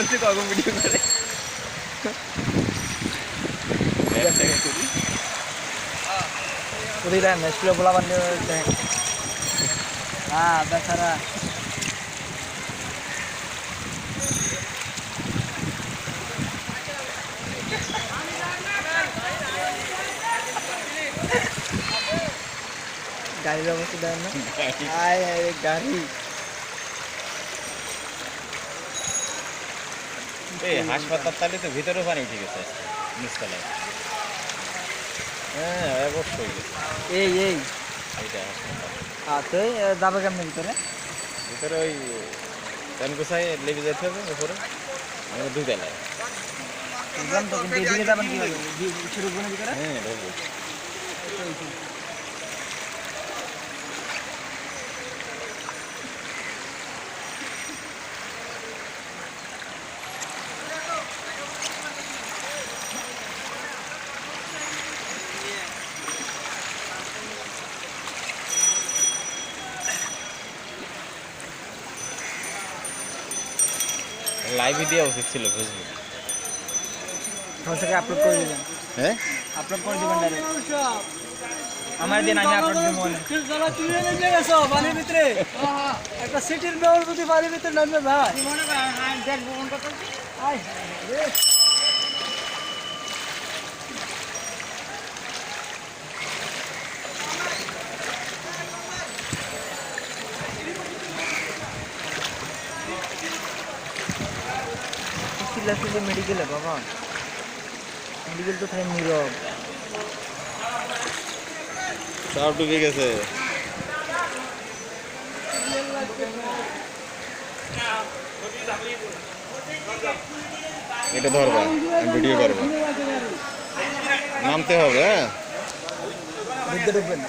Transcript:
করছি কখন ভিডিও করে? বান্ধে হ্যাঁ বেচারা। গাড়ির অবস্থা না? গাড়ি। এই হাসপাতাল তাহলে তো ভিতরে পানি ঠিক আছে নিচতলায়। হ্যাঁ অবশ্যই। এই এই। এইটা হাসপাতাল। আচ্ছা যাবে কেমন ভিতরে? ভিতরে ওই কোথায় লেগে যেতে হবে উপরে আমাদের দুই তো যাবেন কি শুরু করে ভিতরে। হ্যাঁ লাইভে দেওয়া উচিত ছিল ফেসবুক সমস্যাকে আপলোড করে দিবেন। হ্যাঁ? আপলোড করে দিবেন ডাইরেক্ট আমার দিন আমি আপলোড দিব যারা এনে নিয়ে গেছো বাড়ির ভিতরে? একটা সিটির মেয়র যদি বাড়ির ভিতরে নামবে ভাই। মনে হয় দেখ আয়। রে। চিল্লাচিল্লি মেডিকেলে বাবা মেডিকেল তো থাকে নীরব সব ডুবে গেছে এটা ধরবা আমি ভিডিও করবো নামতে হবে হ্যাঁ বুঝতে ঢুকবেন